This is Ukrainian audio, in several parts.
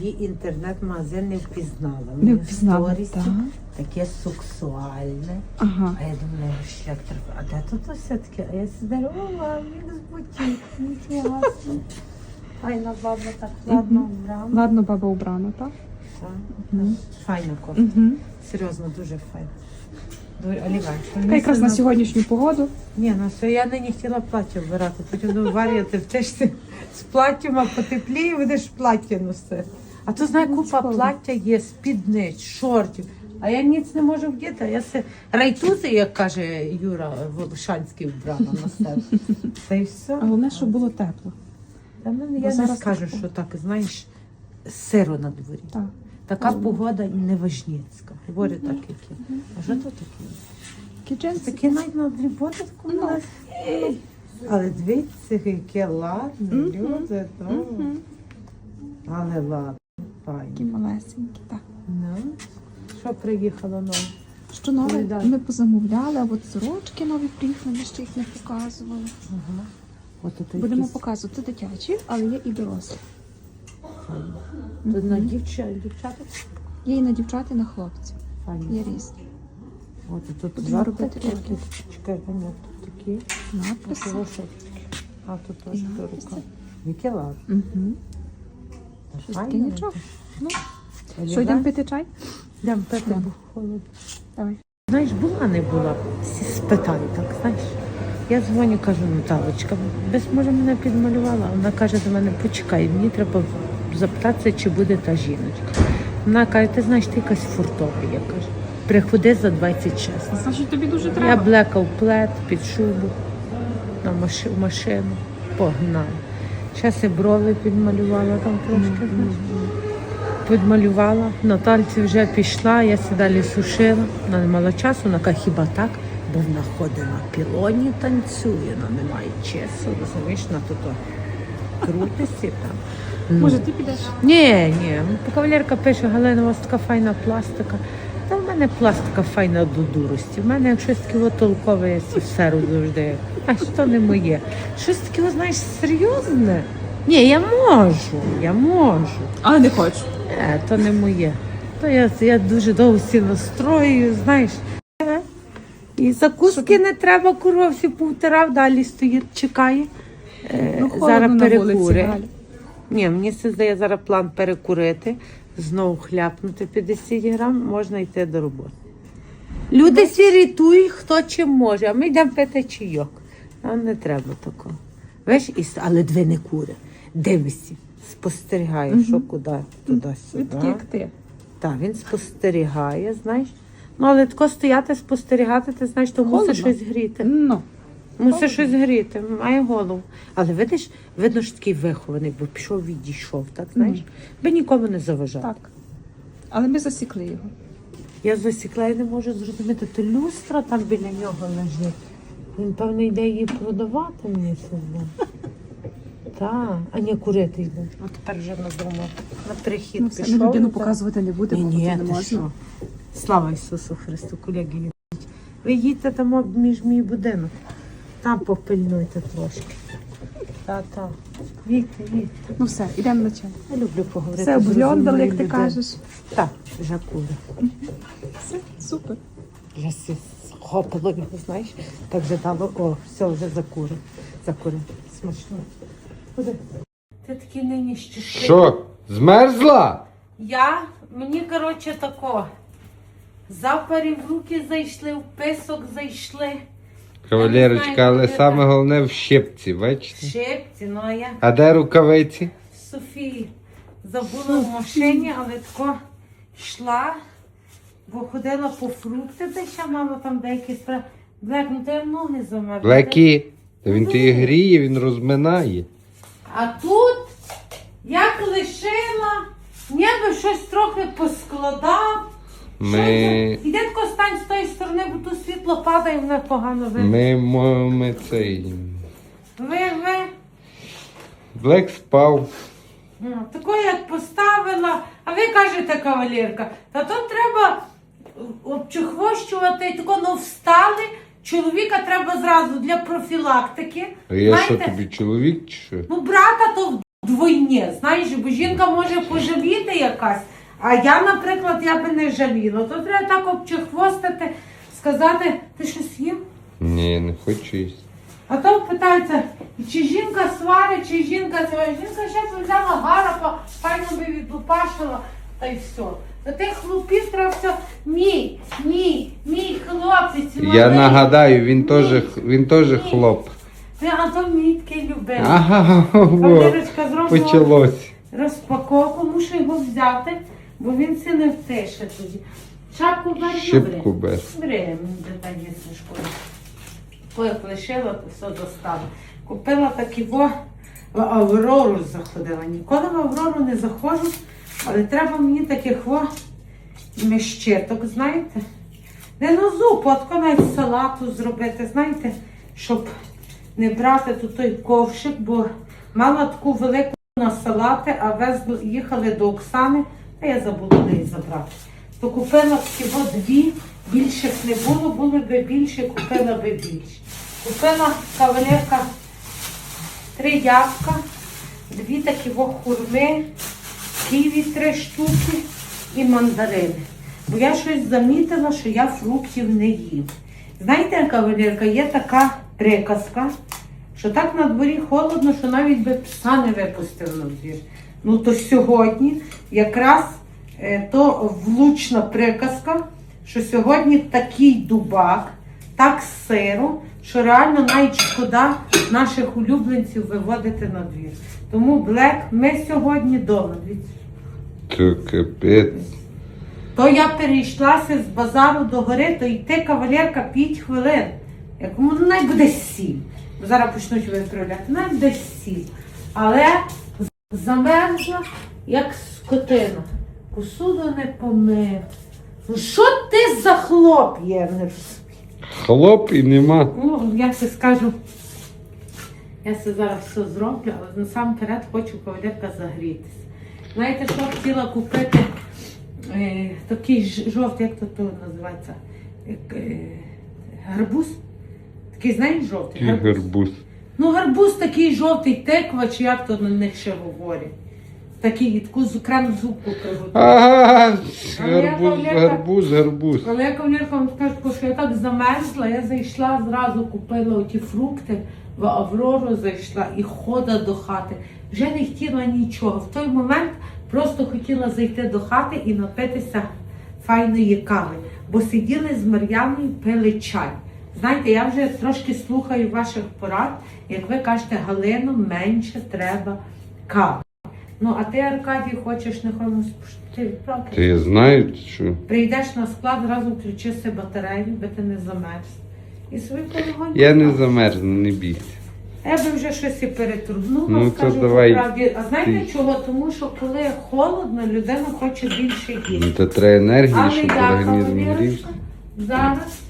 Її інтернет-магазин не впізнала. Не впізнала, так. Таке сексуальне. Ага. А я думаю, що як треба. А де тут все таке? А я здорова, він з бутік, ніфіга собі. Файна баба так ладно вбрала. Ладно, баба убрана, так? Так. Мгм. Файна кофта. Угу. Серйозно, дуже файна. Дуже елегантна. Та якраз на сьогоднішню погоду. Ні, ну все, я нині хотіла плаття вбирати. Потім думаю, Варя, ти втешся з платтям, а потепліє, будеш плаття носити. А то знає, купа плаття є, спідниць, шортів. А я ніц не можу вдіти. а Я се райтузи, як каже Юра Волошанський, вбрала на себе. Все. А головне, щоб було тепло. Та ну, бо я не зараз скажу, таке. що так, знаєш, сиро на дворі. Так. Така погода неважніцька. Говорю так, як є. А що тут таке? Такі джинси. Такі навіть на дріботи Ну. Але дивіться, яке ладне, люди, ну. Але ладно, Такі малесенькі, так. Ну, що приїхало нове? Що нове Ой, да. ми позамовляли, а от сорочки нові приїхали, ми ще їх не показували. Ага. От тут Будемо якісь- показувати дитячі, але є і дорослі. Тут на дівча, Є і на дівчат, і на хлопців. файні. Є різні. От тут Будемо зверху робити такі. руки. Чекай, вони тут такі. А Надписи. того що? А тут теж надписи. рука. Яке ладно. Угу. Щось таке нічого. Ну. Що, йдемо пити чай? Йдемо пити, бо холодно. Давай. Знаєш, була не була, всі спитали так, знаєш. Я дзвоню, кажу, Наталочка, без може мене підмалювала. Вона каже до мене, почекай, мені треба запитатися, чи буде та жіночка. Вона каже, ти знаєш, ти якась фуртова, я кажу. Приходи за 26. Значить, тобі дуже Я блекав плед під шубу на маши- в машину, погнала. Зараз і брови підмалювала там трошки. Підмалювала, Натальці вже пішла, я сі далі сушила. Вона не мала часу, вона каже, хіба так? Бо вона ходить на пілоні, танцює, вона не має часу, розумієш, на то крутості там. Ну. Може, ти підеш? Ні, ні. Кавалерка пише, Галина, у вас така файна пластика. Мене пластика файна до дурості. В мене як щось таке толкове, я серу завжди. А що не моє? Щось таке, знаєш, серйозне. Ні, я можу, я можу. Але не хочу. Е, то не моє. То я, я дуже довго всі настроюю, знаєш. Е, І закуски не треба, курва, всі повтирав, далі стоїть, чекає. Е, Ну, зараз перекури. Ні, мені це здає зараз план перекурити, знову хляпнути 50 грам, можна йти до роботи. Люди всі рятують, хто чим може, а ми йдемо пити чайок. Нам не треба такого. Веш, і, але дві не кури. Дивишся, спостерігає, що куди, туди-сюди. як ти. Так, він спостерігає, знаєш. Ну, але тако стояти, спостерігати, ти знаєш, то мусиш щось гріти. Ну. Мусиш щось гріти, має голову. Але видиш, видно, що такий вихований, бо пішов, відійшов, так знаєш, би нікому не заважав. Так. Але ми засікли його. Я засікла і не можу зрозуміти, то люстра там біля нього лежить. Він, певно, йде її продавати мені сьогодні. Так, а не курити йде. А тепер вже надумав. На прихід Ну, все, пішов. ми людину показувати не будемо, Ні, бо ні, не ти можна. що? Слава Ісусу Христу, колеги. Ви їдьте там між мій будинок. Там попильнуйте трошки. Та-та. Їдьте, їдьте. Ну все, йдемо на чай. Я люблю поговорити. Все розумною як ти кажеш. Так, вже кури. Все, супер. Вже всі схопило його, знаєш. Так вже дало, о, все, вже закури. Закури. Смачно. Куди? Ти такий нині щасливий. Що, змерзла? Я, мені, коротше, тако. Запарі в руки зайшли, в писок зайшли. Кавалерочка, але саме головне в щепці, бачите? Шепці, ну а я А де рукавиці? Софії забула в машині, але тако йшла, бо ходила по фрукти, де ще мала там деякі справи. Блек, ну ти ноги замерзли. Лекі. Та він то і гріє, він розминає. А тут як лишила, ніби щось трохи поскладав. Ми, Іде тако стань з тої сторони, бо тут світло падає, мене погано видно. ми, ми, ми цей. Ви, ви. Блек спав. Ну, Тако я поставила, а ви кажете, кавалерка, та то треба обчухвощувати, тако ну встали. Чоловіка треба зразу для профілактики. А я що Знаєте, тобі чоловік чи що? Ну, брата то вдвойні. Знаєш, бо жінка може пожаліти якась. А я, наприклад, я би не жаліла. То треба так обчихвостити, сказати, ти щось їм? Ні, не хочу їсти. А то питається, чи жінка сварить, чи жінка це. Жінка ще б взяла гарапа, файно би відлупашила, та й все. Та тих хлопів треба все. Мій, мій, мій хлопець. Я нагадаю, він теж він теж Ні. хлоп. Ти, а то мій такий любив. Ага, Кавалерочка зробила почалось. розпаковку, мушу його взяти, бо він це не втише тоді. Шапку бери, Щипку бери. бери. Бери, мені школи. Коли лишила, то все достала. Купила такі во в Аврору заходила. Ніколи в Аврору не заходжу, але треба мені таких во міщиток, знаєте? Не на зуб, от навіть салату зробити, знаєте, щоб не брати тут той ковшик, бо мала таку велику на салати, а везли, їхали до Оксани, та я забула неї забрати. То купила всього дві, більших не було, були би більше, купила би більше. Купила кавалерка три ябка, дві такі хурми, ківі три штуки і мандарини. Бо я щось замітила, що я фруктів не їм. Знаєте, кавалерка, є така приказка, що так на дворі холодно, що навіть би пса не випустив на двір. Ну то сьогодні якраз е, то влучна приказка, що сьогодні такий дубак, так сиро, що реально навіть шкода наших улюбленців виводити на двір. Тому Блек, ми сьогодні. Дивіться. То капець. То я перейшлася з базару до гори, то йти кавалерка 5 хвилин. Як ну, най буде сім. Зараз почнуть виправляти. Най буде сім. Але замерзла, як скотина. Посуду не помив. Ну що ти за хлоп є? Хлоп і нема. Ну, я це скажу. Я це зараз все зроблю, але насамперед хочу кавалерка загрітися. Знаєте, що хотіла купити е, такий жовтий, як то, називається? Як, е, гарбуз? Такий, знаєш, жовтий? І гарбуз. Ну, гарбуз такий жовтий, теква, чи як то на них ще говорять. Такий, таку з- крем зубку приготував. Ага, гарбуз, гарбуз, гарбуз. Але я кавалерка вам скажу, що я так замерзла, я зайшла зразу, купила оті фрукти, в Аврору зайшла і хода до хати. Вже не хотіла нічого. В той момент просто хотіла зайти до хати і напитися файної кави. Бо сиділи з Мар'яною, пили чай. Знаєте, я вже трошки слухаю ваших порад, як ви кажете, Галино, менше треба кави. Ну, а ти, Аркадій, хочеш ти відправки. Ти знаєш, що? Прийдеш на склад, зразу включи си батарею, би ти не замерз. І свої полігоні. Я не замерзну, не бійся. Я би вже щось і перетрубнула, Ну, то скажу давай правді. А знаєте ти. чого? Тому що коли холодно, людина хоче більше Ну, їсти. то треба енергії, Але щоб організм грівся. зараз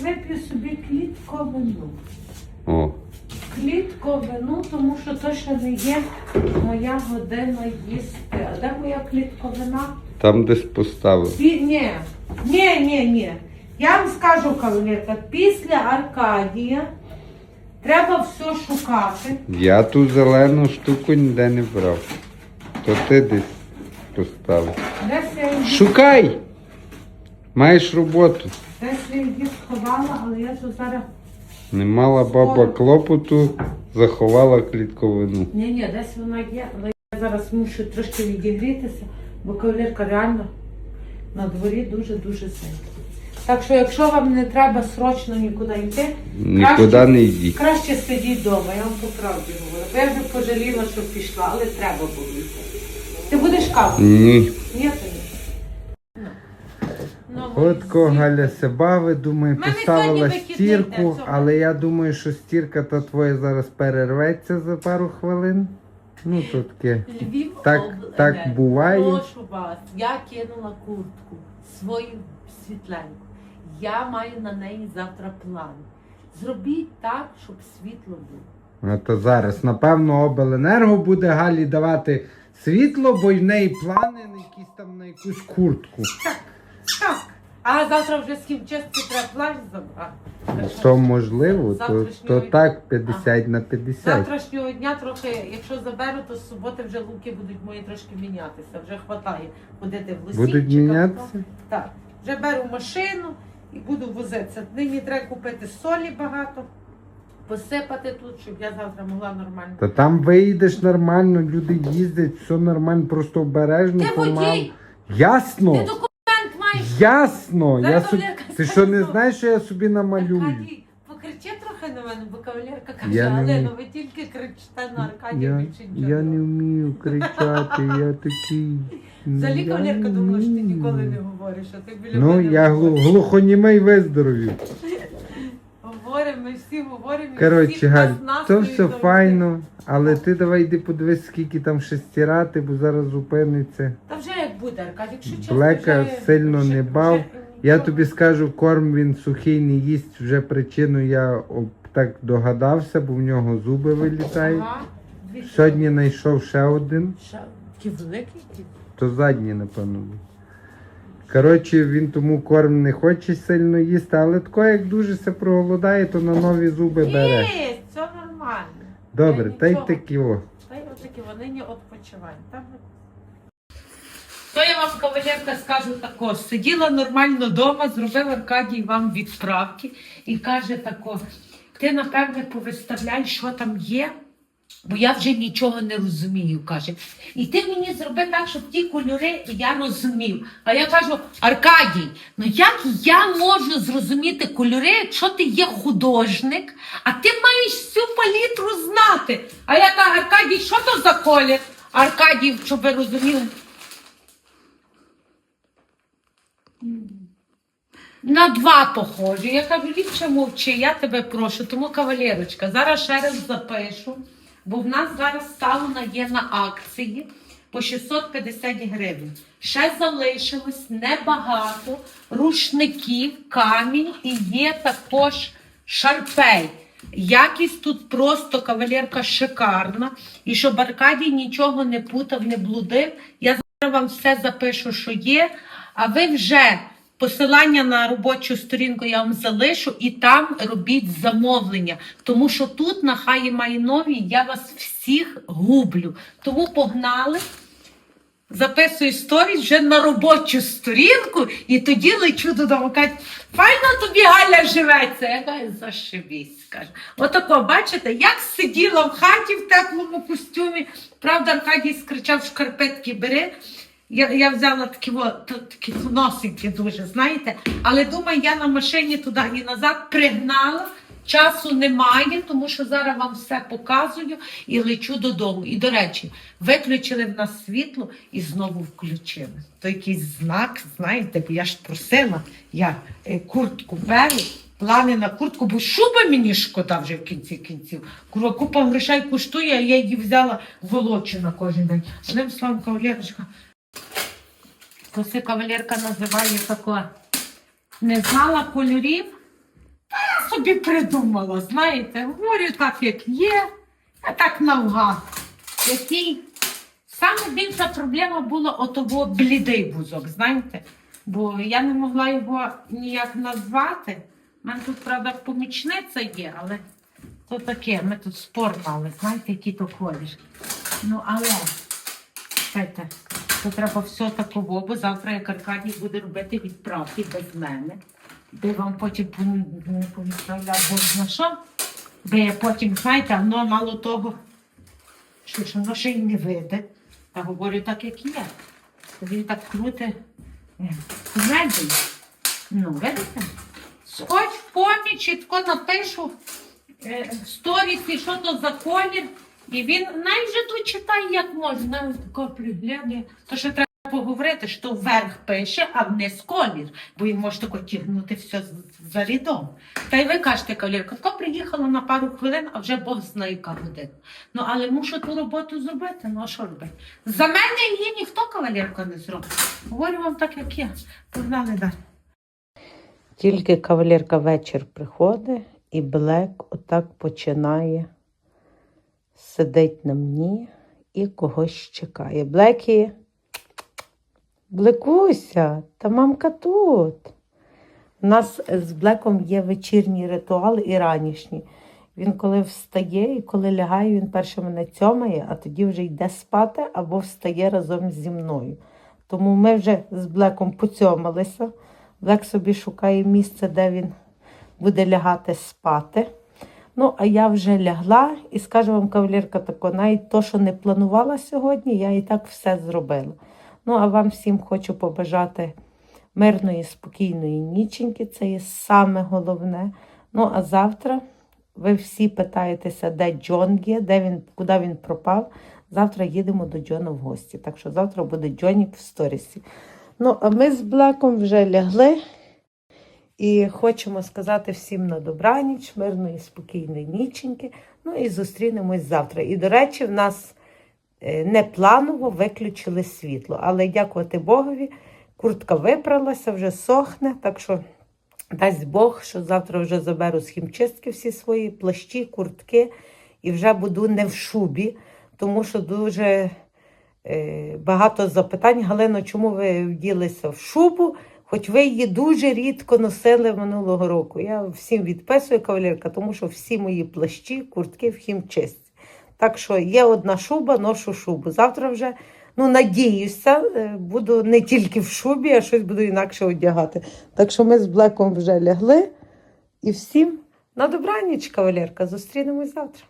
вип'ю собі клітковину. О, Клітковину, тому що то ще не є моя година їсти. А де моя клітковина? там десь поставив. Пі... Ні, ні, ні, ні. Я вам скажу, кавалерка, після Аркадія треба все шукати. Я ту зелену штуку ніде не брав. То ти десь поставив. Десь я її, Шукай! Маєш роботу. десь я її сховала, але я тут зараз. Не мала баба клопоту, заховала клітковину. Ні, ні, десь вона є, але я зараз мушу трошки відігрітися, бо кавалерка реально на дворі дуже-дуже сильно. Так що, якщо вам не треба срочно нікуди йти, Нікуди краще- не йди. Краще сидіть вдома, я вам по правді говорю. Бо я вже пожаліла, що пішла, але треба було йти. Ти будеш каву? Ні. Ну, Отко Галя се бавить, думаю, Мене поставила сьогодні вихідний стірку, але я думаю, що стірка та твоя зараз перерветься за пару хвилин. Ну, то таке. Львів Так- обленерго. так буває. Прошу вас, я кинула куртку свою світленьку. Я маю на неї завтра план. Зробіть так, щоб світло було. А то зараз, напевно, обленерго буде Галі давати світло, бо й в неї плани на якісь там на якусь куртку. Так, А завтра вже з хімчистки треба плащ забрати. Так що То можливо, то, Завтрашнього то так 50 на 50. Завтрашнього дня трохи, якщо заберу, то з суботи вже луки будуть мої трошки мінятися. Вже хватає ходити в лосінчиках. Будуть мінятися? Так. Вже беру машину і буду возитися. Нині треба купити солі багато, посипати тут, щоб я завтра могла нормально. Та там виїдеш нормально, люди їздять, все нормально, просто обережно, Ти помалу. водій! Ясно! Ти Ясно! Я Зараз Ти що не скаже, знаєш, що я собі намалюю? Аркадій, покричи трохи на мене, бо кавалерка каже, Я не але вмію. ну ви тільки кричите на Аркадія Я, більше нічого. я не вмію кричати, я такий. Взагалі я кавалерка не думала, що ти вмію. ніколи не говориш, а ти біля Ну, мене я глу- говориш. глухонімий виздоровів. Говоримо, ми всі говоримо. Коротше, Галь, то все файно, але ти давай йди подивись, скільки там ще стирати, бо зараз зупиниться. Та вже як буде, Аркадій, якщо чесно, Блека вже- сильно вже- не вже. Я тобі скажу, корм він сухий не їсть, вже причину я так догадався, бо в нього зуби вилітають. Ага. Сьогодні знайшов ще один, Ще великі? то задній, напевно. був. Коротше, він тому корм не хоче сильно їсти, але тако, як дуже се проголодає, то на нові зуби бере. Ні, це нормально. Добре, Та та й нічого. такі о. Та й отакі вони не відпочивають. Там... То я вам, кавалерка, скажу тако. Сиділа нормально вдома, зробив Аркадій вам відправки і каже тако, ти, напевне, повиставляй, що там є, бо я вже нічого не розумію, каже. І ти мені зроби так, щоб ті кольори я розумів. А я кажу, Аркадій, ну як я можу зрозуміти кольори, якщо ти є художник, а ти маєш всю палітру знати. А я кажу, Аркадій, що то за колір? Аркадій, щоб ви розуміли. На два похожі. Я кажу, ліпше мовчи, я тебе прошу. Тому кавалерочка, зараз ще раз запишу, бо в нас зараз сауна є на акції по 650 гривень. Ще залишилось небагато рушників, камінь і є також шарпей. Якість тут просто кавалерка шикарна. І щоб Аркадій нічого не путав, не блудив, я зараз вам все запишу, що є. А ви вже посилання на робочу сторінку я вам залишу і там робіть замовлення. Тому що тут на хаї майнові я вас всіх гублю. Тому погнали. Записую сторіс вже на робочу сторінку, і тоді лечу додому. Кажуть, файно тобі Галя живеться. Я кажу, зашибісь. каже. Отако, бачите, як сиділа в хаті в теплому костюмі. Правда, Аркадій скричав, шкарпетки бери. Я, я взяла такі, о, такі носики дуже, знаєте. Але думаю, я на машині туди і назад пригнала. Часу немає, тому що зараз вам все показую і лечу додому. І, до речі, виключили в нас світло і знову включили. То якийсь знак, знаєте, бо я ж просила, я е, куртку беру, плани на куртку, бо шуба мені шкода вже в кінці кінців. Купа грошей коштує, а я її взяла волочу на кожен день. Одним словом, кавалерочка, Коси кавалерка називає тако. Не знала кольорів, та я собі придумала, знаєте, говорю так, як є, а так навгад. Який саме більша проблема була отого блідий бузок, знаєте? Бо я не могла його ніяк назвати. У мене тут, правда, помічниця є, але то таке, ми тут спор мали, знаєте, який то колір. Ну, але. Чекайте, то треба все таково, бо завтра як Аркадій буде робити відправки без мене. Де вам потім не повідправляв Бог на що. Де я потім, знаєте, воно мало того, що ж воно ще й не вийде. Я говорю так, як є. Він так крути комедію. Ну, видите? Хоч в поміч, чітко напишу е, що то за колір. І він навіть тут читає, як можна, тако пригляне. То що треба поговорити, що вверх пише, а вниз колір, бо він може тако тягнути все за рядом. Та й ви кажете, кавалерка, тако приїхала на пару хвилин, а вже Бог знає, яка година. Ну, але мушу ту роботу зробити, ну а що робити? За мене її ніхто кавалерка не зробить. Говорю вам так, як є. Погнали далі. Тільки кавалерка вечір приходить, і Блек отак починає сидить на мені і когось чекає. Блекі, Блекуся, та мамка тут. У нас з Блеком є вечірній ритуал і ранішній. Він коли встає і коли лягає, він перше мене цьомає, а тоді вже йде спати або встає разом зі мною. Тому ми вже з Блеком поцьомалися. Блек собі шукає місце, де він буде лягати спати. Ну, а я вже лягла і скажу вам, кавалерка, тако, навіть то, що не планувала сьогодні, я і так все зробила. Ну, а вам всім хочу побажати мирної, спокійної ніченьки. Це є саме головне. Ну, а завтра ви всі питаєтеся, де Джон є, де він, куди він пропав. Завтра їдемо до Джона в гості. Так що завтра буде Джонік в сторісі. Ну, а ми з Блеком вже лягли. І хочемо сказати всім на добраніч, мирної, спокійної ніченьки. Ну і зустрінемось завтра. І, до речі, в нас е, непланово виключили світло. Але дякувати Богові, куртка випралася, вже сохне. Так що дасть Бог, що завтра вже заберу з хімчистки всі свої плащі, куртки і вже буду не в шубі, тому що дуже е, багато запитань. Галино, чому ви вділися в шубу? Хоч ви її дуже рідко носили минулого року. Я всім відписую кавалерка, тому що всі мої плащі, куртки в хімчистці. Так що є одна шуба, ношу шубу. Завтра вже, ну надіюся, е, буду не тільки в шубі, а щось буду інакше одягати. Так що ми з Блеком вже лягли. І всім на добраніч, кавалерка. Зустрінемось завтра.